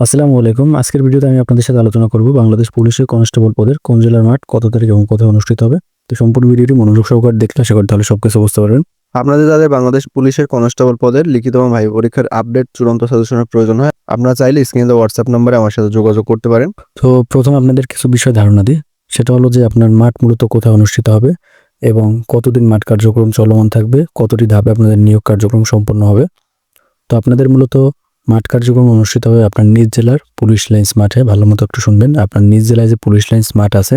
আসসালামু আলাইকুম। আজকের ভিডিওতে আমি আপনাদের সাথে আলোচনা করব বাংলাদেশ পুলিশের কনস্টেবল পদের কোন জেলার মাঠ কত তারিখ এবং কোথায় অনুষ্ঠিত হবে। তো সম্পূর্ণ ভিডিওটি মনোযোগ সহকারে দেখলে আশা করি তাহলে সবকিছু বুঝতে পারবেন। আপনাদের যাদের বাংলাদেশ পুলিশের কনস্টেবল পদের লিখিত এবং ভাই পরীক্ষার আপডেট চূড়ান্ত সাজেশনের প্রয়োজন হয় আপনারা চাইলে স্ক্রিনে হোয়াটসঅ্যাপ নম্বরে আমার সাথে যোগাযোগ করতে পারেন। তো প্রথম আপনাদের কিছু বিষয় ধারণা দিই। সেটা হলো যে আপনার মাঠ মূলত কোথায় অনুষ্ঠিত হবে এবং কতদিন মাঠ কার্যক্রম চলমান থাকবে কতটি ধাপে আপনাদের নিয়োগ কার্যক্রম সম্পন্ন হবে। তো আপনাদের মূলত মাঠ কার্যক্রম অনুষ্ঠিত হবে আপনার নিজ জেলার পুলিশ লাইন্স মাঠে। ভালো মতো একটু শুনবেন। আপনার নিজ জেলায় যে পুলিশ লাইন্স মাঠ আছে,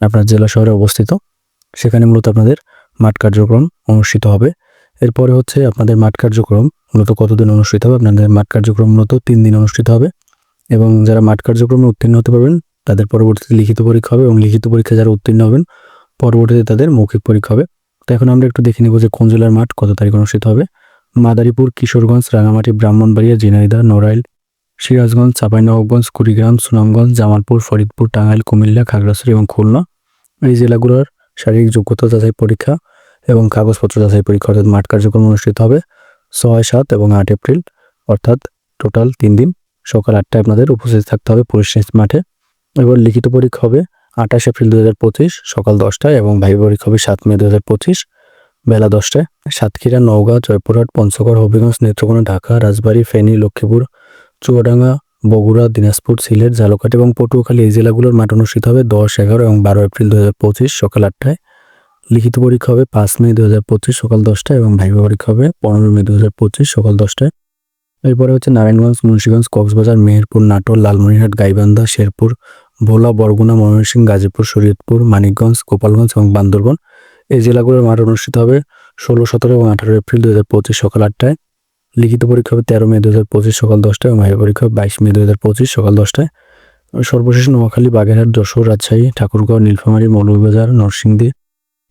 আপনার জেলা শহরে অবস্থিত, সেখানে মূলত আপনাদের মাঠ কার্যক্রম অনুষ্ঠিত হবে। এরপরে হচ্ছে আপনাদের মাঠ কার্যক্রম মূলত কতদিন অনুষ্ঠিত হবে? আপনাদের মাঠ কার্যক্রম মূলত তিন দিন অনুষ্ঠিত হবে এবং যারা মাঠ কার্যক্রমে উত্তীর্ণ হতে পারবেন, তাদের পরবর্তীতে লিখিত পরীক্ষা হবে এবং লিখিত পরীক্ষা যারা উত্তীর্ণ হবেন, পরবর্তীতে তাদের মৌখিক পরীক্ষা হবে। তো এখন আমরা একটু দেখে নেব যে কোন জেলার মাঠ কত তারিখ অনুষ্ঠিত হবে। মাদারীপুর, কিশোরগঞ্জ, রাঙামাটি, ব্রাহ্মণবাড়িয়া, ঝিনাইদহ, নড়াইল, সিরাজগঞ্জ চাঁপাইনবাবগঞ্জ কুড়িগ্রাম, সুনামগঞ্জ, জামালপুর, ফরিদপুর, টাঙ্গাইল, কুমিল্লা, খাগড়াছড়ি এবং খুলনা। এই জেলাগুলোর শারীরিক যোগ্যতা যাচাই পরীক্ষা এবং কাগজপত্র যাচাই পরীক্ষা অর্থাৎ মাঠ কার্যক্রম অনুষ্ঠিত হবে ছয়, সাত এবং আট এপ্রিল। অর্থাৎ টোটাল তিন দিন সকাল আটটায় আপনাদের উপস্থিত থাকতে হবে পুলিশ মাঠে। এবার লিখিত পরীক্ষা হবে আঠাশ এপ্রিল দু সকাল দশটায় এবং ভাই পরীক্ষা হবে সাত মে দু হাজার পঁচিশ। বেলা দশটায় সাতক্ষীরা, নওগাঁ, জয়পুরহাট, পঞ্চগড়, হবিগঞ্জ, নেত্রকোনা, ঢাকা, রাজবাড়ী, ফেনী, লক্ষ্মীপুর, চুয়াডাঙ্গা, বগুড়া, দিনাজপুর, সিলেট, ঝালকাঠি এবং পটুয়াখালী এই জেলাগুলোর মাঠ অনুষ্ঠিত হবে দশ, এগারো এবং বারো এপ্রিল দু হাজার পঁচিশ সকাল আটটায়। লিখিত পরীক্ষা হবে পাঁচ মে দু হাজার পঁচিশ সকাল দশটায় এবং ভাইবা পরীক্ষা হবে পনেরো মে দু হাজার পঁচিশ সকাল দশটায়। এরপরে হচ্ছে নারায়ণগঞ্জ, মুন্সিগঞ্জ, কক্সবাজার, মেহেরপুর, নাটোর, লালমনিরহাট, গাইবান্ধা, শেরপুর, ভোলা, বরগুনা, ময়মনসিংহ, গাজীপুর, শরীয়তপুর, মানিকগঞ্জ, গোপালগঞ্জ এবং বান্দরবন। এই জেলাগুলোর মাঠ অনুষ্ঠিত হবে ষোলো, সতেরো এবং আঠারো এপ্রিল দু হাজার পঁচিশ সকাল আটটায়। লিখিত পরীক্ষা হবে তেরো মে দু হাজার পঁচিশ সকাল দশটায় এবং ভাইবা পরীক্ষা হবে বাইশ মে দু হাজার পঁচিশ সকাল দশটায়। সর্বশেষ নোয়াখালী, বাগেরহাট, যশোর, রাজশাহী, ঠাকুরগাঁও, নীলফামারী, মৌলভীবাজার, নরসিংদী,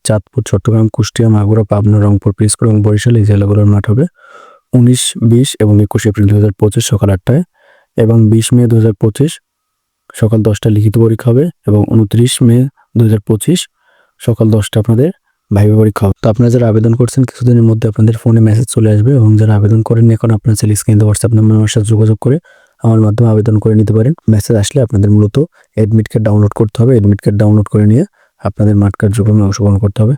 চাঁদপুর, চট্টগ্রাম, কুষ্টিয়া, মাগুরা, পাবনা, রংপুর পিসপুর এবং বরিশাল এই জেলাগুলোর মাঠ হবে উনিশ, বিশ এবং একুশ এপ্রিল দু হাজার পঁচিশ সকাল আটটায় এবং বিশ মে দু হাজার পঁচিশ সকাল দশটায় লিখিত পরীক্ষা হবে এবং উনত্রিশ মে দু হাজার পঁচিশ সকাল দশটা আপনাদের ভাইবা পরীক্ষা হবে। তো আপনারা যারা আবেদন করছেন, কিছুদিনের মধ্যে আপনাদের ফোনে মেসেজ চলে আসবে এবং যারা আবেদন করেন এখন আপনার ছেলে স্ক্রিনে হোয়াটসঅ্যাপ নাম্বার আমার সাথে যোগাযোগ করে আমার মাধ্যমে আবেদন করে নিতে পারেন। মেসেজ আসলে আপনাদের মূলত অ্যাডমিট কার্ড ডাউনলোড করতে হবে। অ্যাডমিট কার্ড ডাউনলোড করে নিয়ে আপনাদের মাঠ কার্যক্রমে অংশগ্রহণ করতে হবে।